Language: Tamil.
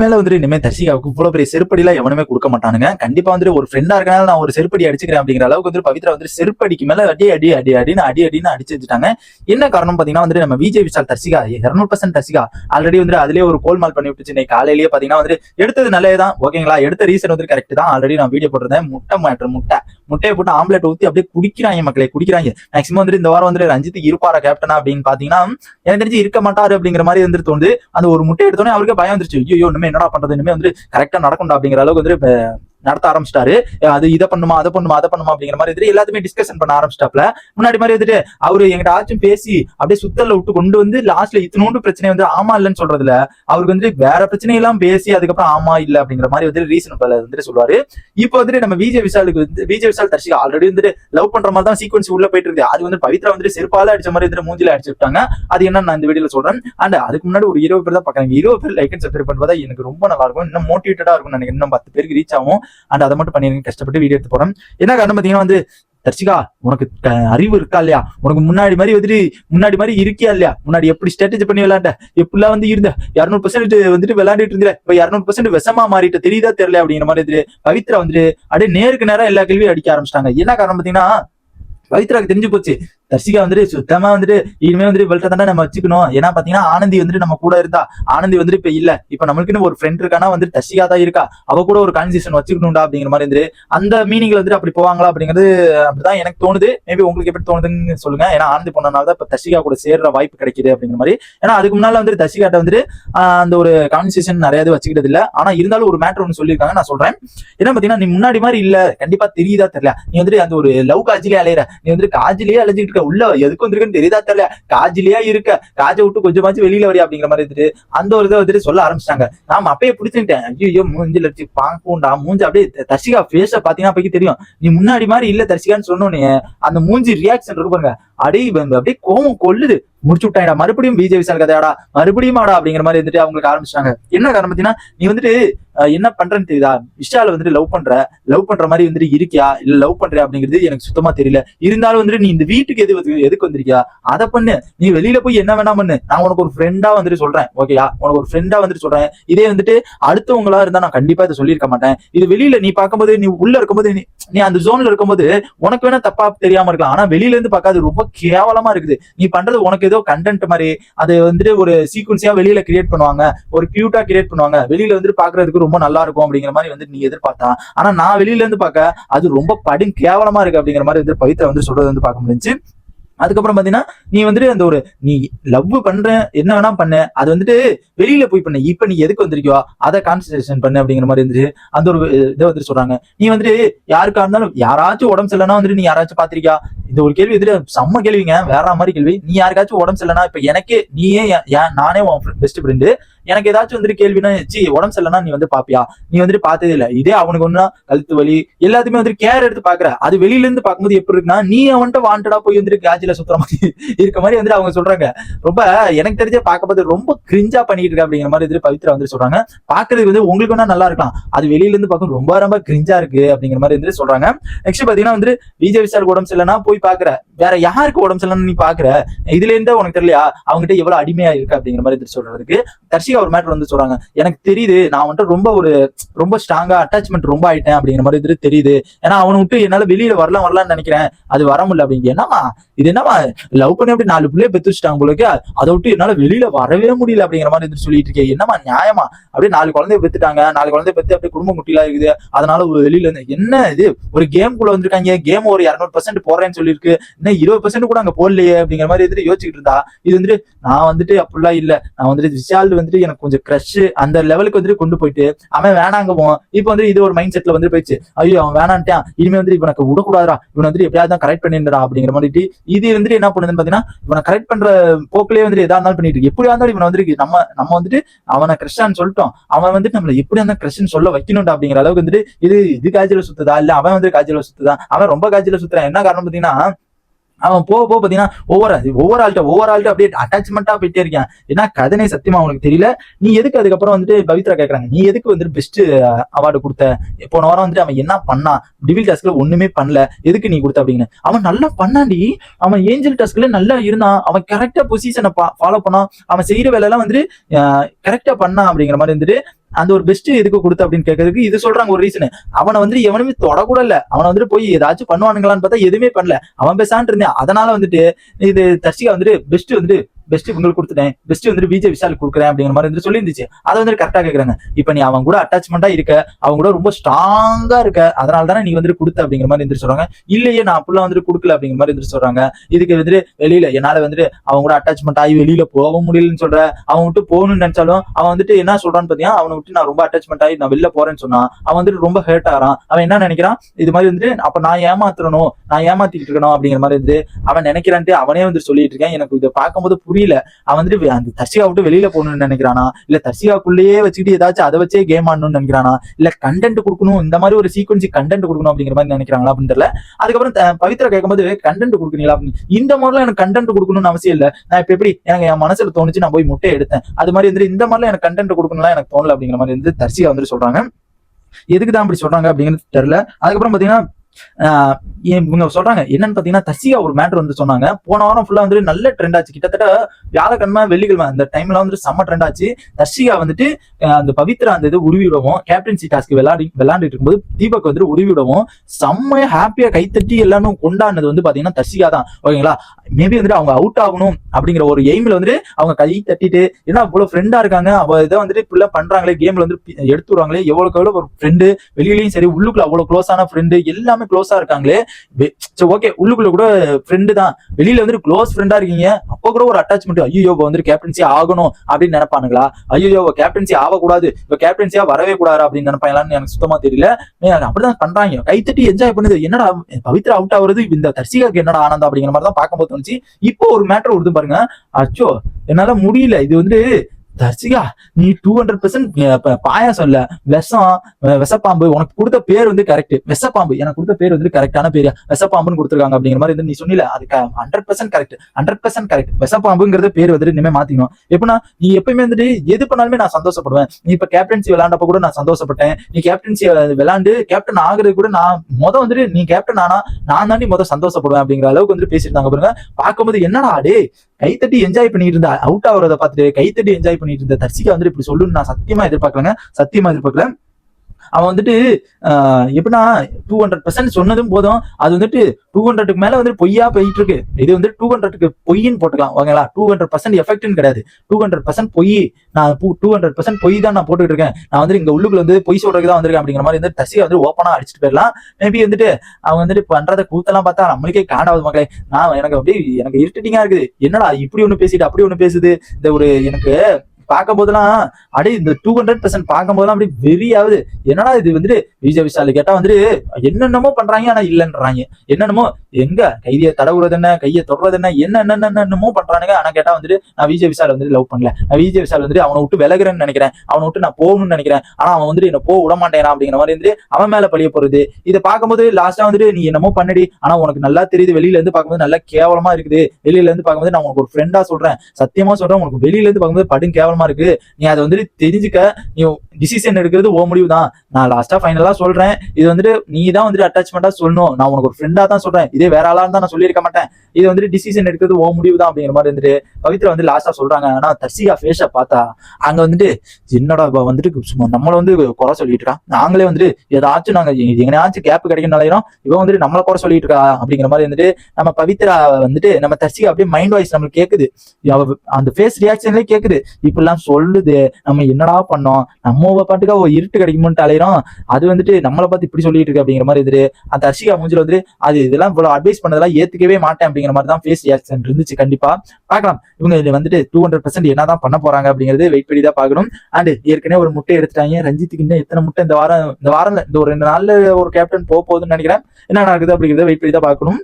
மேல வந்துட்டு இனிமே தர்ஷிகாவுக்கு இவ்வளவு பெரிய செருப்படிலாம் எவனுமே கொடுக்க மாட்டானுங்க. கண்டிப்பா வந்துட்டு ஒரு ஃப்ரெண்டா இருக்கனால நான் ஒரு செருப்படி அடிச்சுக்கிறேன் அப்படிங்கிற அளவுக்கு வந்து பவித்ரா வந்து செருப்படிக்கு மேல அடி அடி அடி அடின்னு அடி அடின்னு அடிச்சு வச்சுட்டாங்க. என்ன காரணம் பாத்தீங்கன்னா வந்துட்டு நம்ம விஜய் விஷால் தர்ஷிகா இருநூறு பர்சன்ட் தர்ஷிகா ஆல்ரெடி வந்து அதுலயே ஒரு கோல்மால் பண்ணி விட்டுச்சு. இன்னைக்கு காலையிலேயே பாத்தீங்கன்னா வந்து எடுத்தது நல்லது தான் ஓகேங்களா எடுத்த ரீசன் வந்து கரெக்ட் தான். ஆல்ரெடி நான் வீடியோ போட்டிருந்தேன். முட்டை மாற்ற முட்டை. முட்டையை போட்டு ஆம்லெட் ஊத்தி அப்படியே குடிக்கிறாங்க மக்களே குடிக்கிறாங்க. மேக்ஸிமம் வந்துட்டு இந்த வாரம் வந்துட்டு ரஞ்சித் இருப்பாரா கேப்டனா அப்படின்னு பாத்தீங்கன்னா எனக்கு தெரிஞ்சு இருக்க மாட்டாரு அப்படிங்கிற மாதிரி வந்துட்டு தோணுது. அந்த ஒரு முட்டை எடுத்தோடனே அவருக்கு பயம் வந்துருச்சு. ஐயோ இனிமே என்னடா பண்றது? இனிமே வந்து கரெக்டா நடக்கும்டா அப்படிங்கிற அளவுக்கு வந்து நடத்த ஆரம்பிச்சிட்டாரு. அது இதை பண்ணுமா அதை பண்ணுமா அதை பண்ணுமா அப்படிங்கிற மாதிரி வந்துட்டு எல்லாத்தையுமே டிஸ்கஷன் பண்ண ஆரம்பிச்சிட்டாப்ல முன்னாடி மாதிரி வந்துட்டு அவரு எங்கிட்ட ஆச்சும் பேசி அப்படியே சுத்தல்ல விட்டு கொண்டு வந்து லாஸ்ட்ல இத்தனோண்டு பிரச்சனை வந்து ஆமா இல்லைன்னு சொல்றதுல அவருக்கு வந்துட்டு வேற பிரச்சனையெல்லாம் பேசி அதுக்கப்புறம் ஆமா இல்ல அப்படிங்கிற மாதிரி வந்து ரீசன் வந்துட்டு சொல்லுவாரு. இப்போ வந்துட்டு நம்ம விஜய் விஷாலுக்கு வந்து விஜய் விஷால் தர்ஷிகா ஆல்ரெடி வந்துட்டு லவ் பண்ற மாதிரி தான் சீக்வன்ஸ் உள்ள போயிட்டு இருக்கு. அது வந்து பவித்ரா வந்துட்டு செருப்பால அடிச்ச மாதிரி வந்துட்டு மூஞ்சில அடிச்சு விட்டாங்க. அது என்ன நான் இந்த வீடியோல சொல்றேன். அண்ட் அதுக்கு முன்னாடி ஒரு இருபது பேர் தான் பாக்காங்க இருபது பேர் லைக் அண்ட் சப்ஸ்கிரைப் பண்ணுவதா எனக்கு ரொம்ப நல்லா இருக்கும். இன்னும் மோட்டிவேட்டடா இருக்கும் எனக்கு இன்னும் பத்து பேருக்கு ரீச் ஆகும். அண்ட் அதை மட்டும் பண்ணிருங்க கஷ்டப்பட்டு வீடியோ எடுத்து போறேன் என்ன காரணம் பாத்தீங்கன்னா வந்து தர்ஷிகா உனக்கு அறிவு இருக்கா இல்லையா? உனக்கு முன்னாடி மாதிரி வந்துட்டு முன்னாடி மாதிரி இருக்கியா இல்லையா? முன்னாடி எப்படி ஸ்ட்ராட்டஜி பண்ணி விளையாண்ட? எப்படிலாம் வந்து இருந்த? இரநூறு பர்சன்ட் வந்துட்டு விளையாண்டுட்டு இருந்த இப்ப இரநூறு பர்சன்ட் விஷமா மாறிட்ட தெரியுதா தெரியல அப்படிங்கிற மாதிரி வந்துட்டு பவித்ரா வந்துட்டு அப்படியே நேருக்கு நேரம் எல்லா கேள்வியும் அடிக்க ஆரம்பிச்சிட்டாங்க. என்ன காரணம் பாத்தீங்கன்னா பவித்ராக்கு தெரிஞ்சு போச்சு. தர்ஷிகா வந்துட்டு சுத்தமா வந்துட்டு இனிமே வந்துட்டு இவள்கிட்ட தானே நம்ம வச்சுக்கணும். ஏன்னா பாத்தீங்கன்னா ஆனந்தி வந்துட்டு நம்ம கூட இருந்தா ஆனந்தி வந்துட்டு இப்ப இல்ல. இப்ப நம்மளுக்குன்னு ஒரு ஃப்ரெண்ட் இருக்கானா வந்துட்டு தர்ஷிகா தான் இருக்கா. அவ கூட ஒரு கான்வர்சேஷன் வச்சுக்கணும்டா அப்படிங்கிற மாதிரி இருந்துட்டு அந்த மீனிங்ல வந்துட்டு அப்படி போவாங்களா அப்படிங்கிறது அப்படிதான் எனக்கு தோணுது. மேபி உங்களுக்கு எப்படி தோணுதுன்னு சொல்லுங்க. ஏன்னா ஆனந்தி போனனால தான் இப்ப தர்ஷிகா கூட சேர்ற வாய்ப்பு கிடைக்குது அப்படிங்கிற மாதிரி. ஏன்னா அதுக்கு முன்னால வந்துட்டு தர்ஷிகாட்ட வந்துட்டு அந்த ஒரு கான்வர்சேஷன் நிறையாவது வச்சுக்கிட்டது இல்ல. ஆனா இருந்தாலும் ஒரு மேட்டர் ஒன்று சொல்லியிருக்காங்க நான் சொல்றேன். என்ன பாத்தீங்கன்னா நீ முன்னாடி மாதிரி இல்ல. கண்டிப்பா தெரியுதா தெரியல. நீ வந்துட்டு அந்த ஒரு லவ் காஜிலே அலையிற. நீ வந்துட்டு காஜிலேயே அலைஞ்சிட்டு இருக்க? உள்ள எதுக்கு வந்திருக்குன்னு தெரியுதா தெரியல. காஜிலேயே இருக்க. காஜை விட்டு கொஞ்சமாச்சும் வெளியில வரையா அப்படிங்கிற மாதிரி இருந்துட்டு அந்த ஒரு இதை வந்துட்டு சொல்ல ஆரம்பிச்சிட்டாங்க. நாம அப்பயே பிடிச்சிட்டேன் ஐயோ மூஞ்சில லட்சி பாக்கும்டா. மூஞ்சி அப்படியே தர்ஷிகா ஃபேஸ பாத்தீங்கன்னா அப்பைக்கு தெரியும். நீ முன்னாடி மாதிரி இல்ல தர்ஷிகான்னு சொன்னோன்னே அந்த மூஞ்சி ரியாக்ஷன் இருக்கு பாருங்க. அப்படியே அப்படியே கோவம் கொல்லுது முடிச்சு விட்டாங்கடா மறுபடியும் பிஜே விசால் கதையாடா. மறுபடியும் ஆடா அப்படிங்கிற மாதிரி இருந்துட்டு அவங்களுக்கு ஆரம்பிச்சிட்டாங்க. என்ன காரணம் பாத்தீங்கன்னா நீ வந்துட்டு என்ன பண்றேன்னு தெரியுதா? விஷால வந்துட்டு லவ் பண்ற லவ் பண்ற மாதிரி வந்துட்டு இருக்கியா? இல்ல லவ் பண்றியா அப்படிங்கிறது எனக்கு சுத்தமா தெரியல. இருந்தாலும் வந்துட்டு நீ இந்த வீட்டுக்கு எது எதுக்கு வந்திருக்கியா? அதை பண்ணு. நீ வெளியில போய் என்ன வேணா பண்ணு. நான் உனக்கு ஒரு ஃப்ரெண்டா வந்துட்டு சொல்றேன். ஓகேயா உனக்கு ஒரு ஃப்ரெண்டா வந்துட்டு சொல்றேன். இதே வந்துட்டு அடுத்தவங்களா இருந்தா நான் கண்டிப்பா இதை சொல்லியிருக்க மாட்டேன். இது வெளியில நீ பார்க்கும்போது நீ உள்ள இருக்கும்போது நீ நீ அந்த ஜோன்ல இருக்கும்போது உனக்கு வேணா தப்பா தெரியாம இருக்கலாம். ஆனா வெளியில இருந்து பார்க்காது. ரொம்ப கேவலமா இருக்குது. நீ பண்றது உனக்கு ஏதோ கண்டென்ட் மாதிரி. அது வந்துட்டு ஒரு சீக்வன்ஸியா வெளியில கிரியேட் பண்ணுவாங்க. ஒரு கியூட்டா கிரியேட் பண்ணுவாங்க. வெளியில வந்துட்டு பாக்குறதுக்கு ரொம்ப நல்லா இருக்கும் அப்படிங்கிற மாதிரி வந்து நீ எதிர்பார்த்தா. ஆனா நான் வெளியில இருந்து பார்க்க அது ரொம்ப படும் கேவலமா இருக்கு அப்படிங்கிற மாதிரி வந்து பவித்ரா வந்து சொல்றது வந்து பார்க்க முடிஞ்சு அதுக்கப்புறம் பாத்தீங்கன்னா நீ வந்துட்டு அந்த ஒரு நீ லவ் பண்ற என்ன வேணா பண்ண. அது வந்துட்டு வெளியில போய் பண்ண. இப்ப நீ எதுக்கு வந்திருக்கியோ அதை கான்சன்ட்ரேஷன் பண்ணு அப்படிங்கிற மாதிரி இருந்துச்சு அந்த ஒரு இதை வந்துட்டு சொல்றாங்க. நீ வந்துட்டு யாருக்கா இருந்தாலும் யாராச்சும் உடம்பு சரியில்லைன்னா வந்துட்டு நீ யாராச்சும் பாத்திருக்கியா இந்த ஒரு கேள்வி வந்துட்டு செம்ம கேள்விங்க. வேற மாதிரி கேள்வி. நீ யாருக்காச்சும் உடம்பு சரியில்லைனா இப்ப எனக்கே நீயே என்- நானே உன் பெஸ்ட் ஃப்ரெண்டு எனக்கு ஏதாச்சும் வந்துட்டு கேள்வினா சி உடம்பு சரியில்லைனா நீ வந்து பாப்பியா? நீ வந்துட்டு பார்த்ததே இல்ல. இதே அவனுக்கு ஒன்னா கழுத்து வலி எல்லாத்தையுமே வந்துட்டு கேர் எடுத்து பாக்குற அது வெளியில இருந்து பார்க்கும்போது எப்படி இருக்குன்னா நீ அவன்கிட்ட வாண்டடா போய் வந்துட்டு காஜில சுத்துற மாதிரி இருக்க மாதிரி வந்துட்டு அவங்க சொல்றாங்க. ரொம்ப எனக்கு தெரிஞ்ச பார்க்கும்போது ரொம்ப கிரிஞ்சா பண்ணிட்டு இருக்க அப்படிங்கிற மாதிரி வந்துட்டு பவித்ரா வந்து சொல்றாங்க. பாக்குறது வந்து உங்களுக்கு வேணா நல்லா இருக்கலாம். அது வெளியில இருந்து பார்க்கும் ரொம்ப ரொம்ப கிரிஞ்சா இருக்கு அப்படிங்கிற மாதிரி வந்துட்டு சொல்றாங்க. நெக்ஸ்ட் பாத்தீங்கன்னா வந்து விஜய் விஷால் உடம்பு சரியில்லைனா போய் பாக்குற வேற யாருக்கு உடம்பு சரியில்லைன்னு நீ பாக்குற இதுல இருந்தே உனக்கு தெரியலையா? அவங்ககிட்ட எவ்வளவு அடிமையா இருக்கு அப்படிங்கிற மாதிரி வந்துட்டு சொல்றதுக்கு தர்ஷிகா ஒரு மேட்டர் வந்து சொல்றாங்க. எனக்கு தெரியுது நான் வந்துட்டு ரொம்ப ஒரு ரொம்ப ஸ்ட்ராங்கா அட்டாச்மெண்ட் ரொம்ப ஆயிட்டேன் அப்படிங்கிற மாதிரி இது தெரியுது. ஏன்னா அவனை விட்டு என்னால வெளியில வரலாம் வரலாம்னு நினைக்கிறேன். அது வர முடியல அப்படிங்க. என்னமா இது என்னமா லவ் பண்ணி அப்படி நாலு பிள்ளைய பெத்து வச்சுட்டாங்க உங்களுக்கு அதை விட்டு என்னால வெளியில வரவே முடியல அப்படிங்கிற மாதிரி இருந்து சொல்லிட்டு இருக்கேன் என்னமா நியாயமா? அப்படியே நாலு குழந்தைய பெத்துட்டாங்க. நாலு குழந்தைய பெத்து அப்படியே குடும்பம் குட்டிலா இருக்குது. அதனால ஒரு வெளியில இருந்து என்ன இது? ஒரு கேம் குள்ள வந்திருக்காங்க. கேம் ஒரு இரநூறு பர்சன்ட் போறேன்னு சொல்லியிருக்கு. இன்னும் இருபது பர்சன்ட் கூட அங்க போடலையே அப்படிங்கிற மாதிரி வந்துட்டு யோசிச்சுட்டு இருந்தா. இது வந்துட்டு நான் வந்துட்டு அப்படிலாம் இல்ல. நான் வந்துட்டு விஷால் வந்துட்டு எனக்கு கொஞ்சம் க்ரஷ் அந்த லெவலுக்கு வந்துட்டு கொண்டு போயிட்டு அவன் வேணாங்குவோம் இப்போ வந்து இது ஒரு மைண்ட் செட்ல வந்து போயிடுச்சு. ஐயோ அவன் வேணான்ட்டான். இனிமே வந்து இவனுக்கு விடக்கூடாதா இவன் வந்துட்டு எப்படியாவது தான் கரெக்ட் பண்ணிடுறா அப்படிங்கிற மாதிரி இது வந்துட்டு என்ன பண்ணுதுன்னு பாத்தீங்கன்னா இவனை கரெக்ட் பண்ற போக்கிலே வந்துட்டு எதா இருந்தாலும் பண்ணிட்டு இருக்கு. எப்படியா இருந்தாலும் இவன் வந்துருக்கு நம்ம நம்ம வந்துட்டு அவனை கிறிஸ்டான்னு சொல்லிட்டோம். அவன் வந்துட்டு நம்மள எப்படி இருந்தா கிறிஸ்டின் சொல்ல வைக்கணும்டா அப்படிங்கிற அளவுக்கு வந்துட்டு இது இது காய்ச்சல சுத்துதா? இல்ல அவன் வந்து காய்ச்சல சுத்துதான் அவன் ரொம்ப காய்ச்சல சுத்துறான். என்ன காரணம் பாத்தீங்கன்னா அவன் போக போக பாத்தீங்கன்னா ஒவ்வொரு ஒவ்வொரு ஆள்கிட்ட ஒவ்வொரு ஆள்கிட்ட அப்படியே அட்டாச்மெண்டா போயிட்டே இருக்கான். ஏன்னா கதனை சத்தியமா அவனுக்கு தெரியல. நீ எதுக்கு அதுக்கப்புறம் வந்துட்டு பவித்ரா கேட்கறாங்க நீ எதுக்கு வந்துட்டு பெஸ்ட் அவார்டு கொடுத்த? போன வாரம் வந்துட்டு அவன் என்ன பண்ணான் டிவில் டாஸ்க்ல ஒண்ணுமே பண்ணல. எதுக்கு நீ கொடுத்த அப்படின்னு. அவன் நல்லா பண்ணாண்டி அவன் ஏஞ்சல் டாஸ்க்ல நல்லா இருந்தான். அவன் கரெக்டா பொசிஷனை ஃபாலோ பண்ணான். அவன் செய்யற வேலை எல்லாம் வந்துட்டு கரெக்டா பண்ணான் அப்படிங்கிற மாதிரி வந்துட்டு அந்த ஒரு பெஸ்ட் எதுக்கு கொடுத்த அப்படின்னு கேட்கறதுக்கு இது சொல்றாங்க ஒரு ரீசன் அவனை வந்து எவனுமே தொடக்கூட இல்ல அவனை வந்துட்டு போய் ஏதாச்சும் பண்ணுவானுங்களான்னு பார்த்தா எதுவுமே பண்ணல. அவன் பேசான் இருந்தேன். அதனால வந்துட்டு இது தர்ஷிகா வந்துட்டு பெஸ்ட் வந்துட்டு பெஸ்ட் உங்களுக்கு கொடுத்துட்டேன் பெஸ்ட் வந்து விஜய் விஷால் கொடுக்குறேன் அப்படிங்கிற மாதிரி வந்து சொல்லியிருந்துச்சு. அதை வந்து கரெக்டா கேட்குறாங்க இப்ப நீ அவன் கூட அட்டாச்மெண்டா இருக்க அவங்க கூட ரொம்ப ஸ்ட்ராங்கா இருக்க அதனால தானே நீ வந்துட்டு கொடுத்த அப்படிங்கிற மாதிரி இருந்து சொல்றாங்க. இல்லையே நான் அப்படிலாம் வந்துட்டு கொடுக்கல அப்படிங்கிற மாதிரி இருந்து சொல்றாங்க. இதுக்கு வந்துட்டு வெளியில என்னால வந்துட்டு அவங்க கூட அட்டாச்மெண்ட் ஆகி வெளியில போக முடியலன்னு சொல்ற அவன் விட்டு போகணும்னு நினைச்சாலும் அவன் வந்துட்டு என்ன சொல்றான்னு பாத்தீங்கன்னா அவனை விட்டு நான் ரொம்ப அட்டாச்மெண்ட் ஆகி நான் வெளில போறேன்னு சொன்னா அவன் வந்துட்டு ரொம்ப ஹேர்ட் ஆகிறான். அவன் என்ன நினைக்கிறான்? இது மாதிரி வந்துட்டு அப்ப நான் ஏமாத்துறணும் நான் ஏமாத்திட்டு இருக்கணும் அப்படிங்கிற மாதிரி இருந்து அவன் நினைக்கிறான்ட்டு அவனே வந்து சொல்லிட்டு இருக்கேன். எனக்கு இதை பார்க்கும்போது புரியல. அவன் வந்துட்டு அந்த தர்ஷிகா விட்டு வெளியில போகணும்னு நினைக்கிறானா? இல்ல தர்ஷிகாக்குள்ளேயே வச்சுக்கிட்டு ஏதாச்சும் அதை வச்சே கேம் ஆடணும்னு நினைக்கிறானா? இல்ல கண்டென்ட் கொடுக்கணும் இந்த மாதிரி ஒரு சீக்வன்சி கண்டென்ட் கொடுக்கணும் அப்படிங்கிற மாதிரி நினைக்கிறாங்களா அப்படின்னு தெரியல. அதுக்கப்புறம் பவித்ரா கேட்கும்போது கண்டென்ட் கொடுக்குறீங்களா? அப்படின்னு. இந்த மாதிரிலாம் எனக்கு கண்டென்ட் கொடுக்கணும்னு அவசியம் இல்ல. நான் இப்ப எப்படி எனக்கு என் மனசுல தோணுச்சு நான் போய் முட்டை எடுத்தேன். அது மாதிரி வந்து இந்த மாதிரிலாம் எனக்கு கண்டென்ட் கொடுக்கணும்லாம் எனக்கு தோணல அப்படிங்கிற மாதிரி வந்து தர்ஷிகா வந்துட்டு சொல்றாங்க. எதுக்கு தான் அப்படி சொல்றாங்க அப்படிங்கிறது தெரியல. அதுக்கப்புறம் பாத்தீங்கன்னா இவங்க சொல்றாங்க என்னன்னு பாத்தீங்கன்னா தர்ஷிகா ஒரு மேட்டர் வந்து சொன்னாங்க. போன வாரம் ஃபுல்லா வந்துட்டு நல்ல ட்ரெண்ட் ஆச்சு. கிட்டத்தட்ட வியாழக்கிழமை வெள்ளிக்கிழமை அந்த டைம்ல வந்துட்டு செம்ம ட்ரெண்ட் ஆச்சு. தர்ஷிகா வந்துட்டு அந்த பவித்ரா அந்த இது உருவி விடவும் கேப்டன்சி டாஸ்க் விளையாடி விளையாண்டுட்டு இருக்கும்போது தீபக் வந்துட்டு உருவி விடவும் செம்மையா ஹாப்பியா கைத்தட்டி எல்லாரும் கொண்டாடினது வந்து பாத்தீங்கன்னா தர்ஷிகா தான். ஓகேங்களா? மேபி வந்துட்டு அவங்க அவுட் ஆகணும் அப்படிங்கிற ஒரு எய்ம்ல வந்துட்டு அவங்க கை தட்டிட்டு ஏன்னா இவ்வளவு ஃப்ரெண்டா இருக்காங்க? அவ இதை வந்துட்டு இப்படி பண்றாங்களே கேம்ல வந்து பி- எவ்வளோக்கு எவ்வளோ எவ்வளவு ஒரு ஃப்ரெண்டு வெளியிலயும் சரி உள்ளுக்குள்ள அவ்வளவு க்ளோஸான ஃப்ரெண்டு எல்லாமே க்ளோஸா இருக்காங்களே ஓகே உள்ளுக்குள்ள கூட ஃப்ரெண்டு தான். வெளியில வந்து க்ளோஸ் ஃப்ரெண்டா இருக்கீங்க அப்போ கூட ஒரு அட்டாச்மெண்ட் ஐயோ வந்து கேப்டன்சி ஆகணும் அப்படின்னு நினைப்பானுங்களா? ஐயோ கேப்டன்சி ஆகக்கூடாது இப்போ கேப்டன்சியா வரவே கூடாது அப்படின்னு நினைப்பாங்களான்னு எனக்கு சுத்தமா தெரியல. அப்படிதான் பண்றாங்க. கைத்தட்டி என்ஜாய் பண்ணுது. என்னடா பவித்ரா அவுட் ஆகுறது? இந்த தர்ஷிகாக்கு என்னடா ஆனந்தம் அப்படிங்கிற மாதிரி தான் பார்க்கும்போது தோணுச்சு. இப்போ ஒரு மேட்டர் வருது பாருங்க. அச்சோ என்னால முடியல. இது வந்து தர்சிகா நீ டூ ஹண்ட்ரட் பெர்சன்ட் பாயாசம் இல்ல. விஷம் விஷப்பாம்பு உனக்கு கொடுத்த பேர் வந்து கரெக்ட் விஷப்பாம்பு எனக்கு கொடுத்த பேர் வந்து கரெக்டான பேர். விஷப்பாம்புன்னு கொடுத்துருக்காங்க அப்படிங்கிற மாதிரி வந்து நீ சொன்னில அது hundred percent correct hundred percent correct விஷப்பாம்புங்கிறத பேர் வந்துட்டு இனிமே மாத்திக்கணும். எப்படின்னா நீ எப்பயுமே வந்துட்டு எது பண்ணாலுமே நான் சந்தோஷப்படுவேன். நீ இப்ப கேப்டன்சி விளையாண்டப்ப கூட நான் சந்தோஷப்பட்டேன். நீ கேப்டன்சி விளாண்டு கேப்டன் ஆகுறது கூட நான் மொதல் வந்துட்டு நீ கேப்டன் ஆனா நான் தாண்டி மொதல் சந்தோஷப்படுவேன் அப்படிங்கிற அளவுக்கு வந்துட்டு பேசியிருந்தாங்க பாருங்க. பார்க்கும்போது என்னடா டே கைத்தட்டி என்ஜாய் பண்ணிட்டு இருந்த அவுட் ஆகுறத பார்த்துட்டு கைத்தட்டி என்ஜாய் பண்ணிட்டு இருந்த தர்ஷிகா வந்து இப்படி சொல்லுன்னு நான் சத்தியமா எதிர்பார்க்கலங்க. சத்தியமா எதிர்பார்க்கல. அவன் வந்துட்டு எப்படின்னா டூ ஹண்ட்ரட் பர்சன்ட் சொன்னதும் போதும். அது வந்துட்டு டூ ஹண்ட்ரடுக்கு மேல வந்துட்டு பொய்யா போயிட்டு இருக்கு இது வந்து டூ ஹண்ட்ரட்க்கு பொய்ன்னு போட்டுக்கலாம் ஓகேங்களா? டூ ஹண்ட்ரட் பர்சன்ட் எஃபெக்ட்னு கிடையாது. டூ ஹண்ட்ரட் பர்சன்ட் பொய். நான் டூ ஹண்ட்ரட் பர்சன்ட் பொய் தான் நான் போட்டுக்கிட்டு இருக்கேன். நான் வந்து இங்க உள்ளுக்குள்ள வந்து பொய் சொல்றதுக்கு தான் வந்திருக்கேன் அப்படிங்கிற மாதிரி வந்து தசியை வந்து ஓப்பனா அடிச்சுட்டு போயிடலாம். மேபி வந்துட்டு அவங்க வந்துட்டு பண்றத கூத்தெல்லாம் பார்த்தா நம்மளுக்கே காண்டாவது மக்களே. நான் எனக்கு அப்படியே எனக்கு இருட்டிங்கா இருக்குது. என்னடா இப்படி ஒண்ணு பேசிட்டு அப்படி ஒண்ணு பேசுது? இந்த ஒரு எனக்கு பார்க்கும் போதெல்லாம் அப்படியே இந்த டூ ஹண்ட்ரட் பர்சன்ட் பார்க்கும் போதெல்லாம் அப்படியே ஆகுது என்னடா இது வந்துட்டு விஜய் விஷால் கேட்டா வந்துட்டு என்னென்னமோ பண்றாங்க ஆனா இல்லைன்றாங்க. என்னென்னமோ எங்க கையை தடவுறது என்ன கையை தொடறது என்ன என்ன என்னென்னமோ பண்றானுங்க. ஆனா கேட்டா வந்துட்டு நான் விஜய் விஷால் வந்துட்டு லவ் பண்ணல. நான் விஜய் விஷால் வந்துட்டு அவனை விட்டு விலகுறேன்னு நினைக்கிறேன். அவனை விட்டு நான் போகணும்னு நினைக்கிறேன். ஆனா அவன் வந்துட்டு என்ன போக விட மாட்டேனா அப்படிங்கிற மாதிரி வந்துட்டு அவன் மேல பழிய போறது இதை பார்க்கும்போது லாஸ்டா வந்துட்டு நீ என்னமோ பண்ணடி. ஆனா உனக்கு நல்லா தெரியுது வெளியில இருந்து பார்க்கும்போது நல்லா கேவலமா இருக்குது. வெளியில இருந்து பார்க்கும்போது நான் உனக்கு ஒரு ஃப்ரெண்டா சொல்றேன். சத்தியமா சொல்றேன் உனக்கு வெளியில இருந்து பார்க்கும்போது படும் கேவலம் இருக்கு. நீ அதை வந்துட்டு தெரிஞ்சுக்க. நீ டிசிஷன் எடுக்கிறது ஓ முடிவு தான் நான் லாஸ்டா ஃபைனலா சொல்றேன். இது வந்துட்டு நீ தான் வந்துட்டு அட்டாச்மெண்டா சொல்லணும். நான் உனக்கு ஒரு ஃப்ரெண்டா தான் சொல்றேன். இதே வேற ஆளா இருந்தா நான் சொல்லியிருக்க மாட்டேன். இது வந்துட்டு டிசிஷன் எடுக்கிறது ஓ முடிவு தான் அப்படிங்கிற மாதிரி வந்துட்டு பவித்ரா வந்து லாஸ்டா சொல்றாங்க. ஆனா தர்சிகா ஃபேஷ பார்த்தா அங்க வந்துட்டு என்னடா வந்துட்டு சும்மா நம்மள வந்து குறை சொல்லிட்டு இருக்கா? நாங்களே வந்துட்டு ஏதாச்சும் நாங்க எங்கேயாச்சும் கேப் கிடைக்கும் நிலையிறோம் இவன் வந்துட்டு நம்மளை குறை சொல்லிட்டு இருக்கா? அப்படிங்கிற மாதிரி வந்துட்டு நம்ம பவித்ரா வந்துட்டு நம்ம தர்சிகா அப்படியே மைண்ட் வாய்ஸ் நம்மளுக்கு கேக்குது. அந்த ஃபேஸ் ரியாக்ஷன்லயே கேக்குது. இப்படிலாம் சொல்லுது. நம்ம என்னடா பண்ணோம்? நம்ம அவ பாட்டுக்கா ஓ இருட்டு கிடைக்குமோன்ட்டு அலையிறோம் அது வந்துட்டு நம்மளை பார்த்து இப்படி சொல்லிட்டு இருக்கு அப்படிங்கிற மாதிரி இருந்துட்டு அந்த தர்ஷிகா மூஞ்சில் வந்துட்டு அது இதெல்லாம் இவ்வளவு அட்வைஸ் பண்ணதெல்லாம் ஏத்துக்கவே மாட்டேன் அப்படிங்கிற மாதிரி தான் ஃபேஸ் ரியாக்ஷன் இருந்துச்சு கண்டிப்பா. பார்க்கலாம். இவங்க இதுல வந்துட்டு டூ ஹண்ட்ரட் பர்சன்ட் என்னதான் பண்ண போறாங்க அப்படிங்கிறது வெயிட் பண்ணி தான் பார்க்கணும். அண்ட் ஏற்கனவே ஒரு முட்டை எடுத்துட்டாங்க. ரஞ்சித்துக்கு இன்னும் எத்தனை முட்டை இந்த வாரம் இந்த வாரம் இந்த ஒரு ரெண்டு நாள்ல ஒரு கேப்டன் போக போகுதுன்னு நினைக்கிறேன். என்ன நடக்குது அப்படிங்கிறத வெயிட் பண்ணி தான் பார்க்கணும்.